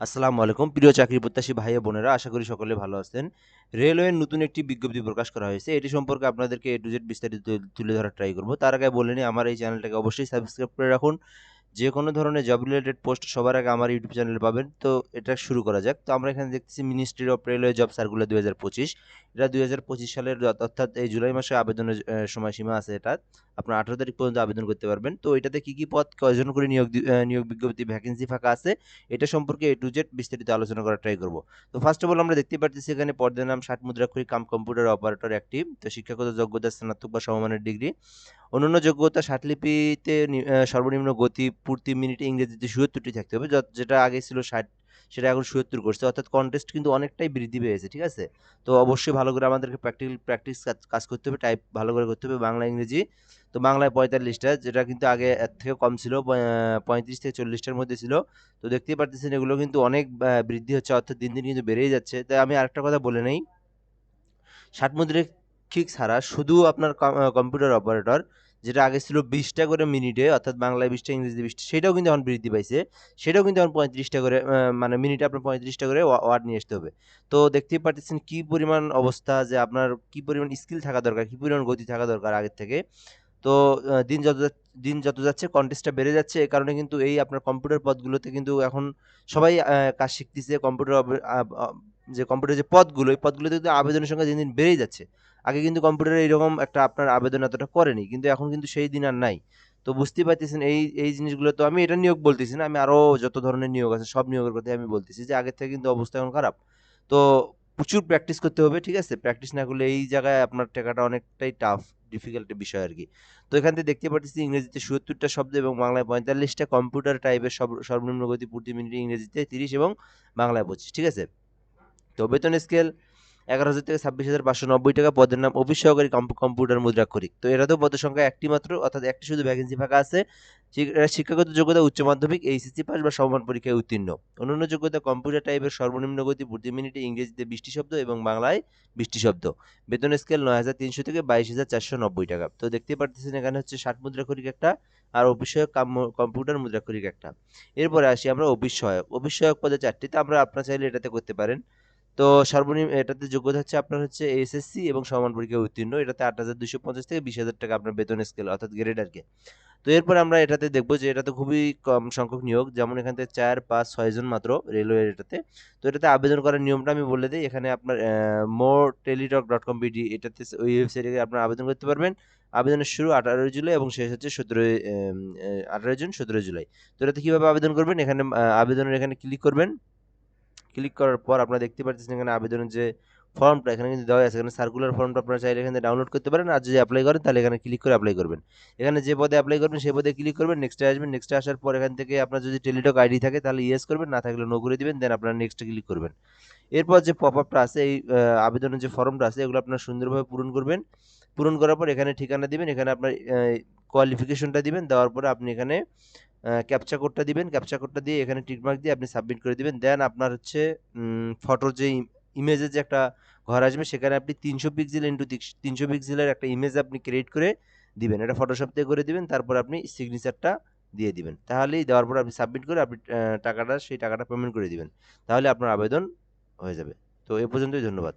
আসসালামু আলাইকুম। প্রিয় চাকরি প্রত্যাশী ভাই বোনেরা, আশা করি সকলে ভালো আছেন। রেলওয়ের নতুন একটি বিজ্ঞপ্তি প্রকাশ করা হয়েছে। এটি সম্পর্কে আপনাদেরকে এ টু জেড বিস্তারিত তুলে ধরার ট্রাই করব। তার আগে বলে নিই, আমার এই চ্যানেলটাকে অবশ্যই সাবস্ক্রাইব করে রাখুন। যে কোনো ধরনের জব রিলেটেড পোস্ট সবার আগে আমার ইউটিউব চ্যানেলে পাবেন। তো এটা শুরু করা যাক। তো আমরা এখানে দেখতেছি ministry of railway job circular দুই হাজার পঁচিশ। এটা দুই হাজার পঁচিশ সালের অর্থাৎ এই জুলাই মাসে আবেদনের সময়সীমা আছে এটা। আপনার আঠারো তারিখ পর্যন্ত আবেদন করতে পারবেন। তো এটাতে কী কী পদ কয়জন করে নিয়োগ নিয়োগ বিজ্ঞপ্তি ভ্যাকেন্সি ফাঁকা আছে, এটা সম্পর্কে এ টু জেড বিস্তারিত আলোচনা করার ট্রাই করব। তো ফার্স্ট অফ অল আমরা দেখতে পাচ্ছি এখানে পদের নাম ষাট মুদ্রাক্ষরিক কাম কম্পিউটার অপারেটর অ্যাক্টিভ তো শিক্ষাগত যোগ্যতা, স্নাতক বা সমমানের ডিগ্রি অন্যান্য যোগ্যতা ষাটলিপিতে সর্বনিম্ন গতি প্রতি মিনিটে ইংরেজিতে সুয়ত্তরটি থাকতে হবে যেটা আগে ছিল ষাট, সেটা এখন সুয়ত্তর করছে। অর্থাৎ কন্টেস্ট কিন্তু অনেকটাই বৃদ্ধি পেয়েছে, ঠিক আছে? তো অবশ্যই ভালো করে আমাদেরকে প্র্যাকটিক্যাল প্র্যাকটিস কাজ করতে হবে টাইপ ভালো করে করতে হবে বাংলা, ইংরেজি। তো বাংলায় পঁয়তাল্লিশটা, যেটা কিন্তু আগে এর থেকে কম ছিল পঁয়- পঁয়ত্রিশ থেকে চল্লিশটার মধ্যে ছিল। তো দেখতেই পারতেছেন এগুলো কিন্তু অনেক বৃদ্ধি হচ্ছে, অর্থাৎ দিন দিন কিন্তু বেড়েই যাচ্ছে। তাই আমি আরেকটা কথা বলে নেই। ষাট মুদ্রিক ছাড়া শুধু আপনার কম্পিউটার অপারেটর যেটা আগে ছিল বিশটা করে মিনিটে, অর্থাৎ বাংলায় বিশটা, ইংরেজিতে বিশটা, সেটাও কিন্তু এখন বৃদ্ধি পাইছে। সেটাও কিন্তু এখন পঁয়ত্রিশটা করে মানে মিনিটে আপনার পঁয়ত্রিশটা করে ওয়ার্ড নিয়ে আসতে হবে। তো দেখতেই পারতেছেন কী পরিমাণ অবস্থা, যে আপনার কী পরিমাণ স্কিল থাকা দরকার, কী পরিমাণ গতি থাকা দরকার আগের থেকে। তো দিন যত দিন যত যাচ্ছে কন্টেস্টটা বেড়ে যাচ্ছে এই কারণে কিন্তু এই আপনার কম্পিউটার পদগুলোতে কিন্তু এখন সবাই কাজ শিখতেছে কম্পিউটার যে কম্পিউটার যে পদগুলো, এই পদগুলোতে কিন্তু আবেদনের সংখ্যা দিন দিন বেড়েই যাচ্ছে। আগে কিন্তু কম্পিউটারে এরকম একটা আপনার আবেদন এতটা করেনি, কিন্তু এখন কিন্তু সেই দিন আর নাই। তো বুঝতেই পারতেছেন, এই এই জিনিসগুলো তো আমি এটা নিয়োগ বলতেছি না, আমি আরও যত ধরনের নিয়োগ আছে, সব নিয়োগের কথাই আমি বলতেছি যে আগের থেকে কিন্তু অবস্থা এখন খারাপ। তো প্রচুর প্র্যাকটিস করতে হবে, ঠিক আছে? প্র্যাকটিস না করলে এই জায়গায় আপনার টেকাটা অনেকটাই টাফ ডিফিকাল্ট বিষয় আর কি। তো এখান থেকে দেখতে পাচ্ছি ইংরেজিতে সত্তরটা শব্দ এবং বাংলায় পঁয়তাল্লিশটা কম্পিউটার টাইপের সর্বনিম্ন গতি প্রতি মিনিটে ইংরেজিতে তিরিশ এবং বাংলায় পঁচিশ, ঠিক আছে? তো বেতন স্কেল এগারো হাজার থেকে ছাব্বিশ হাজার পাঁচশো নব্বই টাকা, পদের নাম অফিস সহকারী কম্প- কম্পিউটার মুদ্রাক্ষরিক তো এটাতেও পদের সংখ্যা একটি মাত্র, অর্থাৎ একটি শুধু ভ্যাকেন্সি ফাঁকা আছে। শিক- শিক্ষাগত যোগ্যতা উচ্চ মাধ্যমিক এইচএসসি পাস বা সমান পরীক্ষায় উত্তীর্ণ। অন্যান্য যোগ্যতা কম্পিউটার টাইপের সর্বনিম্ন গতি প্রতি মিনিটে ইংরেজিতে বৃষ্টি শব্দ এবং বাংলায় বিশটি শব্দ। বেতন স্কেল নয় হাজার তিনশো থেকে বাইশ হাজার চারশো নব্বই টাকা। তো দেখতে পারতেছেন এখানে হচ্ছে ষাট মুদ্রা মুদ্রাক্ষরিক একটা আর অফিস সহায়ক কাম- কম্পিউটার মুদ্রাক্ষরিক একটা। এরপরে আসি আমরা অফিস সহায়ক অফিস সহায়ক পদে চারটিতে আমরা আপনার চাইলে এটাতে করতে পারেন। তো সর্বনিম্ন এটাতে যোগ্যতা হচ্ছে আপনার হচ্ছে এসএসসি এবং সমান পরীক্ষা উত্তীর্ণ। এটাতে আট হাজার দুশো পঞ্চাশ থেকে বিশ হাজার টাকা আপনার বেতন স্কেল অর্থাৎ গ্রেড আর কি। তো এরপর আমরা এটাতে দেখব যে এটাতে খুবই কম সংখ্যক নিয়োগ, যেমন এখান থেকে চার, পাঁচ ছয়জন মাত্র রেলওয়ে এটাতে। তো এটাতে আবেদন করার নিয়মটা আমি বলে দিই, এখানে আপনার মোর টেলিটক ডট কম বিডি এটাতে ওই ওয়েবসাইটে আপনার আবেদন করতে পারবেন। আবেদনের শুরু আঠারোই জুলাই এবং শেষ হচ্ছে সতেরোই আঠারোই জুন, সতেরোই জুলাই। তো এটাতে কীভাবে আবেদন করবেন? এখানে আবেদনের এখানে ক্লিক করবেন। ক্লিক করার পর আপনারা দেখতে পাচ্ছেন এখানে আবেদনের যে ফর্মটা, এখানে কিন্তু দেওয়া আছে। এখানে সার্কুলার ফর্মটা আপনারা চাইলে এখানে ডাউনলোড করতে পারেন। আর যদি অ্যাপ্লাই করেন, তাহলে এখানে ক্লিক করে অ্যাপ্লাই করবেন। এখানে যে পদে অ্যাপ্লাই করবেন, সেই পদে ক্লিক করবেন নেক্সটে আসবেন। নেক্সটে আসার পর এখান থেকে আপনার যদি টেলিটক আইডি থাকে, তাহলে ইয়েস করবেন। না থাকলে নো করে দিবেন। দেন আপনারা নেক্সটে ক্লিক করবেন। এরপর যে পপ আপটা আছে, এই আবেদনের যে ফর্মটা আছে, এগুলো আপনারা সুন্দরভাবে পূরণ করবেন। পূরণ করার পর এখানে ঠিকানা দিবেন, এখানে আপনার কোয়ালিফিকেশনটা দিবেন, দেওয়ার পরে আপনি এখানে ক্যাপচা কোডটা দিবেন ক্যাপচা কোডটা দিয়ে এখানে টিকমার্ক দিয়ে আপনি সাবমিট করে দিবেন। দেন আপনার হচ্ছে ফটোর যে ইমেজের যে একটা ঘর আসবে, সেখানে আপনি তিনশো পিক্সেল ইন্টু তিনশো পিক্সেলের একটা ইমেজ আপনি ক্রিয়েট করে দিবেন। এটা ফটোশপ দিয়ে করে দিবেন, তারপর আপনি সিগনেচারটা দিয়ে দিবেন। তাহলেই দেওয়ার পর আপনি সাবমিট করে আপনি টাকাটা, সেই টাকাটা পেমেন্ট করে দিবেন। তাহলে আপনার আবেদন হয়ে যাবে। তো এ পর্যন্তই ধন্যবাদ।